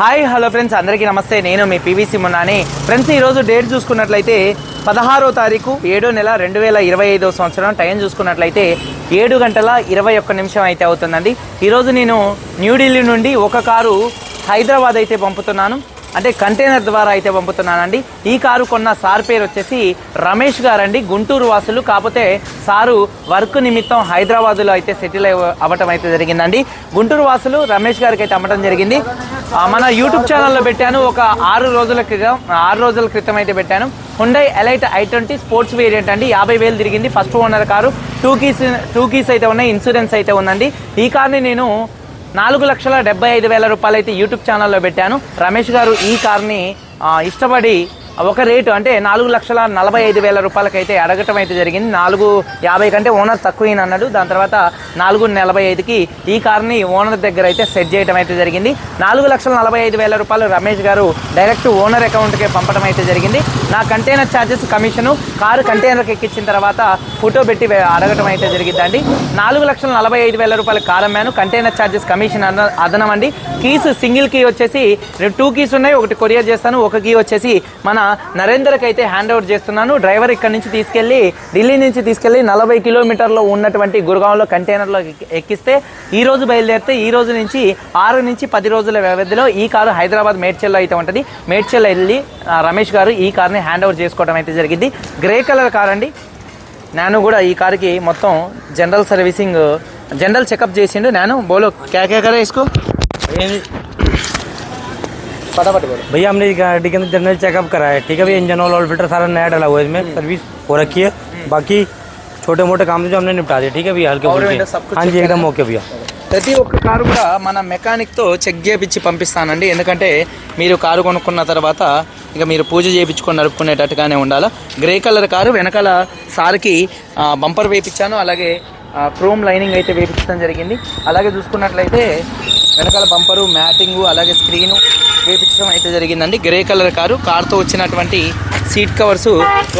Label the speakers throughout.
Speaker 1: Hi hello friends అందరికీ నమస్తే. నేను మీ పీవీసీ మున్నాని. ఫ్రెండ్స్ ఈరోజు డేట్ చూసుకున్నట్లయితే పదహారో తారీఖు ఏడో నెల రెండు వేల ఇరవై ఐదో సంవత్సరం. టైం చూసుకున్నట్లయితే ఏడు గంటల ఇరవై ఒక్క నిమిషం అయితే అవుతుందండి. ఈరోజు నేను న్యూఢిల్లీ నుండి ఒక కారు హైదరాబాద్ అయితే పంపుతున్నాను. అంటే కంటైనర్ ద్వారా అయితే పంపుతున్నానండి. ఈ కారు కొన్న సార్ పేరు వచ్చేసి రమేష్ గారండి. గుంటూరు వాసులు. కాకపోతే సారు వర్క్ నిమిత్తం హైదరాబాద్లో అయితే సెటిల్ అవ్వటం అయితే జరిగిందండి. గుంటూరు వాసులు రమేష్ గారికి అయితే అమ్మటం జరిగింది. మన యూట్యూబ్ ఛానల్లో పెట్టాను. ఒక ఆరు రోజుల క్రితం ఆరు రోజుల క్రితం అయితే పెట్టాను. Hyundai elite i twenty sports variant అండి. యాభై వేలు తిరిగింది. First owner car. Two keys two keys అయితే ఉన్నాయి. ఇన్సూరెన్స్ అయితే ఉందండి. ఈ కార్ని నేను నాలుగు లక్షల డెబ్బై ఐదు వేల రూపాయలు అయితే యూట్యూబ్ ఛానల్లో పెట్టాను. రమేష్ గారు ఈ కార్ని ఇష్టపడి ఒక రేటు అంటే నాలుగు లక్షల నలభై ఐదు వేల రూపాయలకైతే అడగటం అయితే జరిగింది. నాలుగు యాభై కంటే ఓనర్ తక్కువ అన్నాడు. దాని తర్వాత నాలుగు నలభై ఐదుకి ఈ కార్ని ఓనర్ దగ్గర అయితే సెట్ చేయడం అయితే జరిగింది. నాలుగు లక్షల నలభై ఐదు వేల రూపాయలు రమేష్ గారు డైరెక్ట్ ఓనర్ అకౌంట్కే పంపడం అయితే జరిగింది. నా కంటైనర్ ఛార్జెస్ కమిషను కారు కంటైనర్కి ఎక్కించిన తర్వాత ఫోటో పెట్టి అడగటం అయితే జరిగిందండి నాలుగు లక్షల నలభై ఐదు వేల రూపాయలు కార్ మ్యాను కంటైనర్ ఛార్జెస్ కమిషన్ అదనం అండి కీస్ సింగిల్ కీ వచ్చేసి రెండు టూ కీస్ ఉన్నాయి. ఒకటి కొరియర్ చేస్తాను ఒక కీ వచ్చేసి మన నరేందర్కి అయితే హ్యాండ్ ఓవర్ చేస్తున్నాను. డ్రైవర్ ఇక్కడ నుంచి తీసుకెళ్ళి ఢిల్లీ నుంచి తీసుకెళ్ళి నలభై కిలోమీటర్లో ఉన్నటువంటి గురుగాంలో కంటైనర్లో ఎక్కి- ఎక్కిస్తే ఈ రోజు బయలుదేరితే ఈ రోజు నుంచి ఆరు నుంచి పది రోజుల వ్యవధిలో ఈ కారు హైదరాబాద్ మేడ్చల్లో అయితే ఉంటుంది. మేడ్చల్ వెళ్ళి రమేష్ గారు ఈ కార్ని హ్యాండ్ ఓవర్ చేసుకోవడం అయితే జరిగింది. గ్రే కలర్ కార్ అండి నేను కూడా ఈ కార్కి మొత్తం జనరల్ సర్వీసింగ్ జనరల్ చెకప్ చేసిండు నేను బోలో క్యా క్యా కరే ఇసుకో फटाफट बोलो
Speaker 2: भैया हमने ये गाड़ी के अंदर जनरल चेकअप कराया है ठीक है भैया इंजन ऑयल फिल्टर सारा नया डाला हुआ है इसमें सर्विस हो रखी है बाकी छोटे मोटे काम जो हमने निपटा दिए ठीक है भैया हल्के
Speaker 1: और
Speaker 2: फुल्के
Speaker 1: window सब कुछ
Speaker 2: हाँ
Speaker 1: check
Speaker 2: जी एकदम
Speaker 1: करा?
Speaker 2: ओके भैया
Speaker 1: ప్రతి ఒక్క కారు కూడా మన మెకానిక్తో చెక్ చేయించి పంపిస్తానండి. ఎందుకంటే మీరు కారు కొనుక్కున్న తర్వాత ఇక మీరు పూజ చేయించుకొని నడుపుకునేటట్టుగానే ఉండాలి. గ్రే కలర్ కారు వెనకాల సార్కి బంపర్ వేయించాను అలాగే క్రోమ్ లైనింగ్ అయితే వేయించడం జరిగింది. అలాగే చూసుకున్నట్లయితే వెనకాల బంపరు మ్యాటింగు అలాగే స్క్రీను వేయించడం అయితే జరిగిందండి. గ్రే కలర్ కారు కార్తో వచ్చినటువంటి సీట్ కవర్స్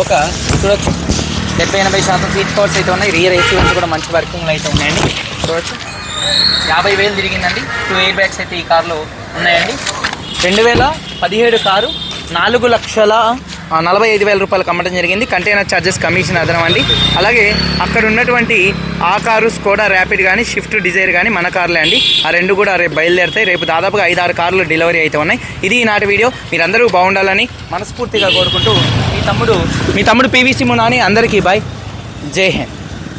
Speaker 1: ఒక చూడొచ్చు. డెబ్బై ఎనభై శాతం సీట్ కవర్స్ అయితే ఉన్నాయి. రియర్ ఏసీ కూడా మంచి వర్కింగ్లు అయితే ఉన్నాయండి. చూడొచ్చు. యాభై వేలు తిరిగిందండి. టూ ఎయిర్ బ్యాగ్స్ అయితే ఈ కార్లో ఉన్నాయండి. రెండు వేల పదిహేడు కారు నాలుగు లక్షల నలభై ఐదు వేల రూపాయలకు అమ్మడం జరిగింది. కంటైనర్ ఛార్జెస్ కమిషన్ అదనం అండి. అలాగే అక్కడ ఉన్నటువంటి ఆ కారు స్కోడా ర్యాపిడ్ కానీ షిఫ్ట్ డిజైర్ కానీ మన కార్లే అండి. ఆ రెండు కూడా రేపు బయలుదేరుతాయి రేపు దాదాపుగా ఐదు ఆరు కార్లు డెలివరీ అయితే ఉన్నాయి. ఇది ఈనాటి వీడియో. మీరందరూ బాగుండాలని మనస్ఫూర్తిగా కోరుకుంటూ మీ తమ్ముడు మీ తమ్ముడు పీవీసీ మునాని అందరికీ బాయ్ జై హింద్.